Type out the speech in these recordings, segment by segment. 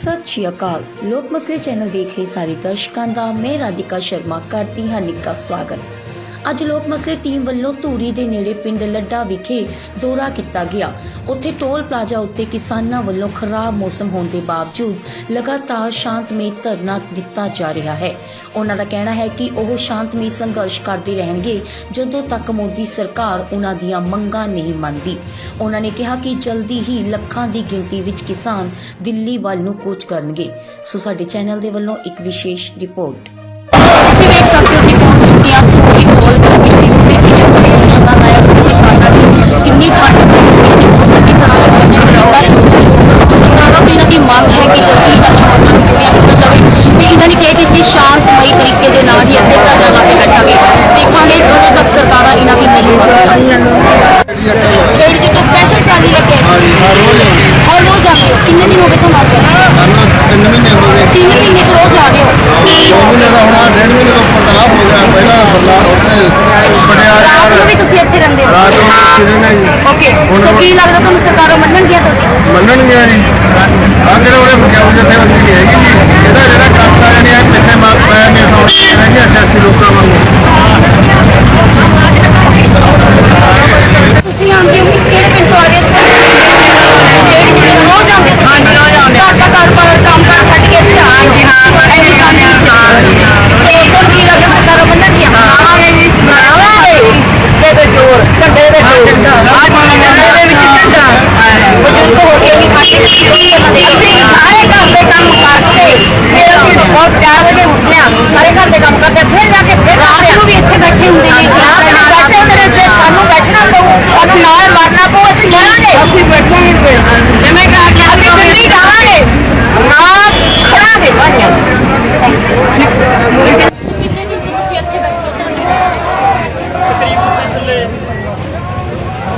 ਸਤਿ ਸ਼੍ਰੀ ਅਕਾਲ। ਲੋਕ ਮਸਲੇ ਚੈਨਲ ਦੇਖ ਰਹੇ ਸਾਰੇ ਦਰਸ਼ਕਾਂ ਦਾ, ਮੈਂ ਰਾਧਿਕਾ ਸ਼ਰਮਾ ਕਰਦੀ ਹਾਂ ਨਿੱਘਾ ਸਵਾਗਤ। ਅੱਜ ਲੋਕ ਮਸਲੇ ਟੀਮ ਵੱਲੋਂ ਧੂਰੀ ਦੇ ਨੇੜੇ ਪਿੰਡ ਲੱਡਾ ਵਿਖੇ ਦੌਰਾ ਕੀਤਾ ਗਿਆ। ਉੱਥੇ ਟੋਲ ਪਲਾਜ਼ਾ ਉੱਤੇ ਕਿਸਾਨਾਂ ਵੱਲੋਂ ਖਰਾਬ ਮੌਸਮ ਹੋਣ ਦੇ ਬਾਵਜੂਦ ਲਗਾਤਾਰ ਸ਼ਾਂਤਮਈ ਧਰਨਾ ਦਿੱਤਾ ਜਾ ਰਿਹਾ ਹੈ। ਉਹਨਾਂ ਦਾ ਕਹਿਣਾ ਹੈ ਕਿ ਉਹ ਸ਼ਾਂਤਮਈ ਸੰਘਰਸ਼ ਕਰਦੇ ਰਹਿਣਗੇ ਜਦੋਂ ਤੱਕ ਮੋਦੀ ਸਰਕਾਰ ਉਹਨਾਂ ਦੀਆਂ ਮੰਗਾਂ ਨਹੀਂ ਮੰਨਦੀ। ਉਹਨਾਂ ਨੇ ਕਿਹਾ ਕਿ ਜਲਦੀ ਹੀ ਲੱਖਾਂ ਦੀ ਗਿਣਤੀ ਵਿੱਚ ਕਿਸਾਨ ਦਿੱਲੀ ਵੱਲ ਨੂੰ ਕੂਚ ਕਰਨਗੇ। ਸੋ ਸਾਡੇ ਚੈਨਲ ਦੇ ਵੱਲੋਂ ਇੱਕ ਵਿਸ਼ੇਸ਼ ਰਿਪੋਰਟ। ਤਰੀਕੇ ਦੇ ਨਾਲ ਹੀ ਇੱਥੇ ਧਰਨਾ ਲਾ ਕੇ ਬੈਠਾਂਗੇ। ਦੇਖਾਂਗੇ ਕਦੋਂ ਤੱਕ ਸਰਕਾਰਾਂ ਇਹਨਾਂ ਦੀ ਨਹੀਂ ਮੰਨਦੀਆਂ ਕਿਹੜੀ ਜਿੱਥੇ ਸਪੈਸ਼ਲ ਟਰਾਲੀ ਲੈ ਕੇ ਆਏ ਹਾਂਜੀ ਹਰ ਰੋਜ਼ ਔਰ ਰੋਜ਼ ਆਉਂਦੇ ਹੋ। ਕਿੰਨੇ ਦਿਨ ਹੋ ਗਏ ਤੁਹਾਨੂੰ ਆ ਕੇ ਸਾਨੂੰ ਤਿੰਨ ਮਹੀਨੇ ਹੋ ਗਏ। ਤਿੰਨ ਮਹੀਨੇ ਤੋਂ ਰੋਜ਼ ਆ ਰਹੇ ਹੋ। ਦੋ ਮਹੀਨੇ ਦਾ ਹੋਣਾ ਡੇਢ ਮਹੀਨੇ ਤੋਂ ਪਰਤਾਪ ਹੋ ਗਿਆ। ਪਹਿਲਾਂ ਬੱਲਾ ਉੱਥੇ ਬੜਿਆ ਰਾਤ ਨੂੰ ਵੀ ਤੁਸੀਂ ਇੱਥੇ ਰਹਿੰਦੇ ਹੋ? ਰਾਤ ਨੂੰ ਸਿਰੇ ਨੇ ਜੀ। ਓਕੇ ਸੋ ਕੀ ਲੱਗਦਾ ਤੁਹਾਨੂੰ ਸਰਕਾਰਾਂ ਮੰਨਣਗੀਆਂ ਤੁਹਾਡੀ ਮੰਨਣਗੇ ਜੀ। ਆਹ ਜਿਹੜੇ ਉਹਦੇ ਬਚਾਉ ਜਿੱਥੇ ਬੰਦੀ ਹੈਗੀ ਜੀ। ਇਹਦਾ ਜਿਹੜਾ ਕਰਤਾ ਜਿਹੜੇ ਆ ਪਿੱਛੇ ਮਾਰ ਪਾਇਆ ਨੇ ਸੌਣ ਹੈਗੇ ਸਿਆਸੀ ਲੋਕਾਂ ਵਾਂਗੂ ਤੁਸੀਂ ਆਉਂਦੇ ਹੋ ਕਿ ਕਿਹੜੇ ਪਿੰਡ ਤੋਂ ਆ ਰਹੇ ਹੋ ਫਿਰ ਅਸੀਂ ਬਹੁਤ 4 ਵਜੇ ਉੱਠਦੇ ਹਾਂ। ਸਾਰੇ ਘਰ ਦੇ ਕੰਮ ਕਰਦੇ ਹਾਂ, ਫਿਰ ਜਾ ਕੇ ਫਿਰ ਰਾਤ ਨੂੰ ਵੀ ਇੱਥੇ ਬੈਠੇ ਹੁੰਦੇ ਨੇ ਰਾਤ ਨੂੰ ਬੈਠੇ ਹੁੰਦੇ ਨੇ ਜੇ ਸਾਨੂੰ ਬੈਠਣਾ ਪਊ ਸਾਨੂੰ ਨਾਲ ਮਰਨਾ ਪਊ ਅਸੀਂ ਮਰਾਂਗੇ ਅਸੀਂ ਬੈਠਾਂਗੇ ਫਿਰ ਜਿਵੇਂ ਕਹਾ ਕਿ ਅਸੀਂ ਦਿੱਲੀ ਜਾਵਾਂਗੇ ਨਾ ਖੜਾਂਗੇ ਬਾਣੀਆਂ ਕਿੰਨੇ ਦਿਨ ਤੋਂ ਤੁਸੀਂ ਇੱਥੇ ਬੈਠੇ ਹੋ ਤਕਰੀਬਨ ਪਿਛਲੇ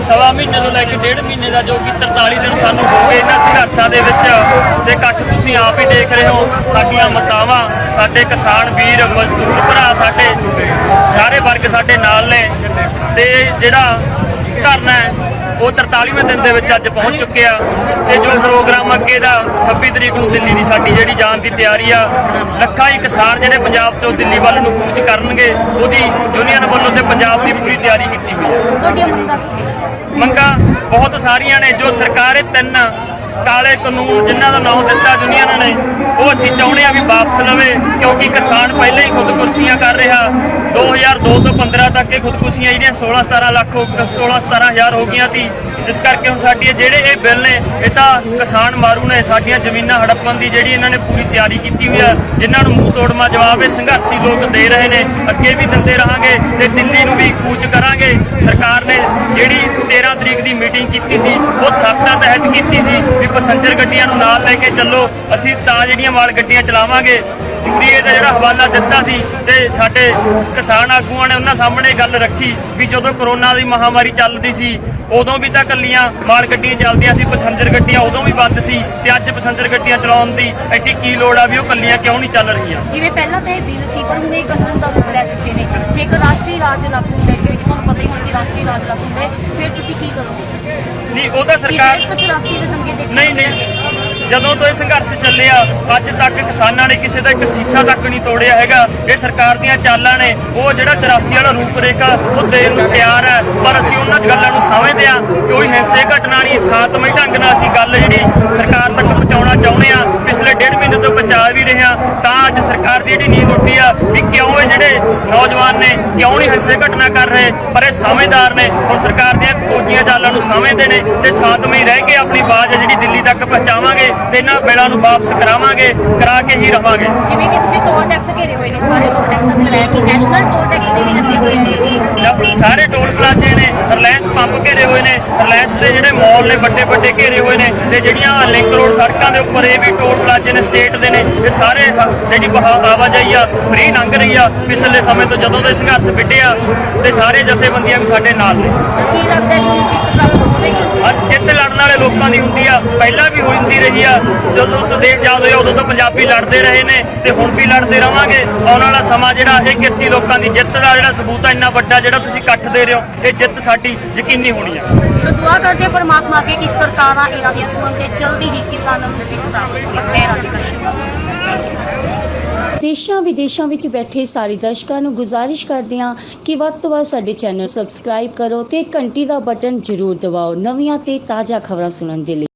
ਸਵਾ ਮਹੀਨੇ ਤੋਂ ਲੈ ਕੇ ਡੇਢ ਮਹੀਨੇ ਦਾ ਜੋ ਕਿ 43 ਦਿਨ ਸਾਨੂੰ ਹੋ ਗਏ ਇਹਨਾਂ ਸੰਘਰਸ਼ਾਂ ਦੇ ਵਿੱਚ। ਤੇ ਇਕੱਠ ਤੁਸੀਂ ਆਪ ਹੀ ਦੇਖ ਰਹੇ ਹੋ, ਸਾਡੀਆਂ ਮਤਾਵਾਂ, ਸਾਡੇ ਕਿਸਾਨ ਵੀਰ, ਮਜ਼ਦੂਰ ਭਰਾ ਸਾਡੇ, ਸਾਰੇ ਵਰਗ ਸਾਡੇ ਨਾਲ ਨੇ। ਤੇ ਜਿਹੜਾ ਧਰਨਾ ਹੈ ਉਹ 43ਵੇਂ ਦਿਨ ਦੇ ਵਿੱਚ ਅੱਜ ਪਹੁੰਚ ਚੁੱਕਿਆ ਤੇ ਜੋ ਪ੍ਰੋਗਰਾਮ ਅੱਗੇ ਦਾ 26 ਤਰੀਕ ਨੂੰ ਦਿੱਲੀ ਦੀ ਸਾਡੀ ਜਿਹੜੀ ਜਾਣ ਦੀ ਤਿਆਰੀ ਆ ਲੱਖਾਂ ਹੀ ਕਿਸਾਨ ਜਿਹੜੇ ਪੰਜਾਬ ਤੋਂ ਦਿੱਲੀ ਵੱਲ ਨੂੰ ਕੂਚ ਕਰਨਗੇ ਉਹਦੀ ਯੂਨੀਅਨ ਵੱਲੋਂ ਤੇ ਪੰਜਾਬ ਦੀ ਪੂਰੀ ਤਿਆਰੀ ਕੀਤੀ ਹੋਈ ਹੈ ਤੁਹਾਡੀਆਂ ਮੰਗਾਂ ਕੀ ਨੇ? ਮੰਗਾਂ ਬਹੁਤ ਸਾਰੀਆਂ ਨੇ ਜੋ ਸਰਕਾਰ ਇਹ ਤਿੰਨ ਕਾਲੇ ਕਾਨੂੰਨ ਜਿਨ੍ਹਾਂ ਦਾ ਨਾਮ ਦਿੱਤਾ ਦੁਨੀਆ ਨੇ ਉਹ ਅਸੀਂ ਚਾਹੁੰਦੇ ਆ ਵੀ ਵਾਪਸ ਲਵੇ ਕਿਉਂਕਿ ਕਿਸਾਨ ਪਹਿਲਾਂ ਹੀ ਖੁਦਕੁਰਸੀਆਂ ਕਰ ਰਿਹਾ। 2002 ਤੋਂ 15 ਤੱਕ ਇਹ ਖੁਦਕੁਸ਼ੀਆਂ ਜਿਹੜੀਆਂ 16 17 ਲੱਖ ਹੋ 16 17 ਹਜ਼ਾਰ ਹੋ ਗਈਆਂ ਸੀ, ਇਸ ਕਰਕੇ ਹੁਣ ਸਾਡੀ ਜਿਹੜੇ ਇਹ ਬਿੱਲ ਨੇ, ਇਹ ਤਾਂ ਕਿਸਾਨ ਮਾਰੂ ਨੇ, ਸਾਡੀਆਂ ਜ਼ਮੀਨਾਂ ਹੜੱਪਣ ਦੀ ਜਿਹੜੀ ਇਹਨਾਂ ਨੇ ਪੂਰੀ ਤਿਆਰੀ ਕੀਤੀ ਹੋਈ ਆ, ਜਿਨ੍ਹਾਂ ਨੂੰ ਮੂੰਹ ਤੋੜਮਾ ਜਵਾਬ ਇਹ ਸੰਘਰਸ਼ੀ ਲੋਕ ਦੇ ਰਹੇ ਨੇ, ਅੱਗੇ ਵੀ ਦਿੰਦੇ ਰਹਾਂਗੇ ਤੇ ਦਿੱਲੀ ਨੂੰ ਵੀ ਕੂਚ ਕਰਾਂਗੇ। ਸਰਕਾਰ ਨੇ ਜਿਹੜੀ 13 ਤਰੀਕ ਦੀ ਮੀਟਿੰਗ ਕੀਤੀ ਸੀ ਉਹ ਸ਼ਰਤਾਂ ਤਹਿਤ ਕੀਤੀ ਸੀ ਵੀ ਪੈਸੰਜਰ ਗੱਡੀਆਂ ਨੂੰ ਨਾਲ ਲੈ ਕੇ ਚੱਲੋ, ਅਸੀਂ ਤਾਂ ਜਿਹੜੀਆਂ ਮਾਲ ਗੱਡੀਆਂ ਚਲਾਵਾਂਗੇ ਜੂਰੀਏ ਦਾ ਜਿਹੜਾ ਹਵਾਲਾ ਦਿੱਤਾ ਸੀ ਤੇ ਸਾਡੇ ਕਿਸਾਨ ਆਗੂਆਂ ਨੇ ਉਹਨਾਂ ਸਾਹਮਣੇ ਗੱਲ ਰੱਖੀ ਵੀ ਜਦੋਂ ਕਰੋਨਾ ਦੀ ਮਹਾਮਾਰੀ ਚੱਲਦੀ ਸੀ ਉਦੋਂ ਵੀ ਤਾਂ ਕੱਲੀਆਂ ਮਾਲ ਗੱਡੀਆਂ ਚੱਲਦੀਆਂ ਸੀ ਪੈਸੰਜਰ ਗੱਡੀਆਂ ਉਦੋਂ ਵੀ ਬੰਦ ਸੀ ਤੇ ਅੱਜ ਪੈਸੰਜਰ ਗੱਡੀਆਂ ਚਲਾਉਣ ਦੀ ਐਡੀ ਕੀ ਲੋੜ ਆ ਵੀ ਉਹ ਕੱਲੀਆਂ ਕਿਉਂ ਨਹੀਂ ਚੱਲ ਰਹੀਆਂ? ਜਿਵੇਂ ਪਹਿਲਾਂ ਤਾਂ ਇਹ ਬਿੱਲ ਸੀ ਪਰ ਹੁਣ ਇਹ ਕਾਨੂੰਨ ਦਾ ਰੂਪ ਲੈ ਚੁੱਕੇ ਨੇ। ਜੇਕਰ ਰਾਸ਼ਟਰੀ ਰਾਜ ਲਾਗੂ ਹੁੰਦਾ ਜਿਵੇਂ ਕਿ ਤੁਹਾਨੂੰ ਪਤਾ ਹੀ ਹੋਣਾ ਕਿ ਰਾਸ਼ਟਰੀ ਰਾਜ ਲਾਗੂ ਹੁੰਦਾ ਫਿਰ ਤੁਸੀਂ ਕੀ ਕਰੋਗੇ? ਨਹੀਂ ਉਹ ਤਾਂ ਸਰਕਾਰ 184 ਦੇ ਦੰਗੇ ਦੇਖੇ ਨਹੀਂ ਨਹੀਂ ਜਦੋਂ ਤੋਂ ਇਹ ਸੰਘਰਸ਼ ਚੱਲਿਆ, ਅੱਜ ਤੱਕ ਕਿਸਾਨਾਂ ਨੇ ਕਿਸੇ ਦਾ ਇੱਕ ਸੀਸਾ ਤੱਕ ਨਹੀਂ ਤੋੜਿਆ ਹੈਗਾ। ਇਹ ਸਰਕਾਰ ਦੀਆਂ ਚਾਲਾਂ ਨੇ। ਉਹ ਜਿਹੜਾ 84 ਵਾਲਾ ਰੂਪਰੇਖਾ, ਉਹ ਦੇਣ ਨੂੰ ਤਿਆਰ ਹੈ। ਪਰ ਅਸੀਂ ਉਹਨਾਂ ਗੱਲਾਂ ਨੂੰ ਸਮਝਦੇ ਹਾਂ ਕੋਈ ਹਿੰਸੇ ਘਟਨਾ ਨਹੀਂ, ਸ਼ਾਂਤਮਈ ਢੰਗ ਨਾਲ ਅਸੀਂ ਗੱਲ ਜਿਹੜੀ ਸਰਕਾਰ ਤੱਕ ਪਹੁੰਚਾਉਣਾ ਚਾਹੁੰਦੇ ਹਾਂ। ਪਿਛਲੇ ਡੇਢ ਮਹੀਨੇ ਤੋਂ ਪਹੁੰਚਾ ਵੀ ਰਹੇ ਹਾਂ। ਤਾਂ ਅੱਜ ਸਰਕਾਰ ਦੀ ਜਿਹੜੀ ਨੀਂਦ ਉੱਠੀ ਆ ਵੀ ਕਿਉਂ ਇਹ ਜਿਹੜੇ ਨੌਜਵਾਨ ਨੇ, ਕਿਉਂ ਨਹੀਂ ਹਿੰਸੇ ਘਟਨਾ ਕਰ ਰਹੇ? ਪਰ ਇਹ ਸਮਝਦਾਰ ਨੇ ਹੁਣ ਸਰਕਾਰ ਦੀਆਂ ਫੌਜੀਆਂ ਚਾਲਾਂ ਨੂੰ ਸਮਝਦੇ ਨੇ ਤੇ ਸ਼ਾਂਤਮਈ ਰਹਿ ਕੇ ਆਪਣੀ ਆਵਾਜ਼ ਜਿਹੜੀ ਦਿੱਲੀ ਤੱਕ ਪਹੁੰਚਾਵਾਂਗੇ। ਤੇ ਇਹਨਾਂ ਬਿੱਲਾਂ ਨੂੰ ਵਾਪਸ ਕਰਾਵਾਂਗੇ ਕਰਾ ਕੇ ਹੀ ਰਵਾਂਗੇ। ਜਿਵੇਂ ਕਿ ਤੁਸੀਂ ਟੋਲ ਟੈਕਸ ਘੇਰੇ ਹੋਏ ਨੇ ਸਾਰੇ ਟੋਲ ਟੈਕਸਾਂ ਦੇ ਲੈ ਕੇ ਨੈਸ਼ਨਲ ਟੋਲ ਟੈਕਸ ਦੇ ਵੀ ਲੱਗੇ ਹੋਏ ਨੇ। ਸਾਰੇ ਟੋਲ ਪਲਾਜ਼ੇ ਨੇ ਰਿਲਾਇੰਸ ਪੰਪ ਘੇਰੇ ਹੋਏ ਨੇ ਰਿਲਾਇੰਸ ਦੇ ਜਿਹੜੇ ਮਾਲ ਨੇ ਵੱਡੇ ਵੱਡੇ ਘੇਰੇ ਹੋਏ ਨੇ ਤੇ ਜਿਹੜੀਆਂ ਲਿੰਕ ਰੋਡ ਸੜਕਾਂ ਦੇ ਉੱਪਰ ਇਹ ਵੀ ਟੋਲ ਪਲਾਜ਼ੇ ਨੇ ਸਟੇਟ ਦੇ ਨੇ ਇਹ ਸਾਰੇ ਜਿਹੜੀ ਬਹਾ- ਆਵਾਜਾਈ ਆ ਫ੍ਰੀ ਲੰਘ ਰਹੀ ਆ। ਪਿਛਲੇ ਸਮੇਂ ਤੋਂ ਜਦੋਂ ਦੇ ਸੰਘਰਸ਼ ਵਿੱਢਿਆ ਤੇ ਸਾਰੇ ਜਥੇਬੰਦੀਆਂ ਵੀ ਸਾਡੇ ਨਾਲ ਨੇ। ਸੋ ਕੀ ਲੱਗਦਾ ਹੈ ਤੁਹਾਨੂੰ ਜਿੱਤ ਪ੍ਰਾਪਤ ਅੱਜ ਜਿੱਤ ਲੜਨ ਵਾਲੇ ਲੋਕਾਂ ਦੀ ਹੁੰਦੀ ਆ। ਪਹਿਲਾਂ ਵੀ ਹੁੰਦੀ ਰਹੀ ਆ। ਜਦੋਂ ਤੋਂ ਦੇਸ਼ ਆਜ਼ਾਦ ਹੋਇਆ ਉਦੋਂ ਤੋਂ ਪੰਜਾਬੀ ਲੜਦੇ ਰਹੇ ਨੇ ਤੇ ਹੁਣ ਵੀ ਲੜਦੇ ਰਵਾਂਗੇ। ਆਉਣ ਵਾਲਾ ਸਮਾਂ ਜਿਹੜਾ, ਇਹ ਕਿਰਤੀ ਲੋਕਾਂ ਦੀ ਜਿੱਤ ਦਾ ਜਿਹੜਾ ਸਬੂਤ ਆ, ਇੰਨਾ ਵੱਡਾ ਜਿਹੜਾ ਤੁਸੀਂ ਇਕੱਠ ਦੇ ਰਹੇ ਹੋ, ਇਹ ਜਿੱਤ ਸਾਡੀ ਯਕੀਨੀ ਹੋਣੀ ਆ। ਸੋ ਦੁਆ ਕਰਦੇ ਹਾਂ ਪਰਮਾਤਮਾ ਅੱਗੇ ਕਿ ਸਰਕਾਰਾਂ ਇਹਨਾਂ ਦੀਆਂ ਸੁਣਨ ਤੇ ਜਲਦੀ ਹੀ ਕਿਸਾਨਾਂ ਨੂੰ ਜਿੱਤ ਪ੍ਰਾਪਤ ਹੋਵੇ। ਮੈਂ ਰਾਧਿਕਾ ਸ਼ਰਮਾ। ਦੇਸ਼ਾਂ ਵਿਦੇਸ਼ਾਂ ਵਿੱਚ ਬੈਠੇ ਸਾਰੇ ਦਰਸ਼ਕਾਂ ਨੂੰ ਗੁਜ਼ਾਰਿਸ਼ ਕਰਦੇ ਹਾਂ ਕਿ ਵੱਧ ਤੋਂ ਵੱਧ ਸਾਡੇ ਚੈਨਲ ਸਬਸਕ੍ਰਾਈਬ ਕਰੋ ਤੇ ਘੰਟੀ ਦਾ ਬਟਨ ਜ਼ਰੂਰ ਦਬਾਓ ਨਵੀਆਂ ਤੇ ਤਾਜ਼ਾ ਖਬਰਾਂ ਸੁਣਨ ਦੇ ਲਈ।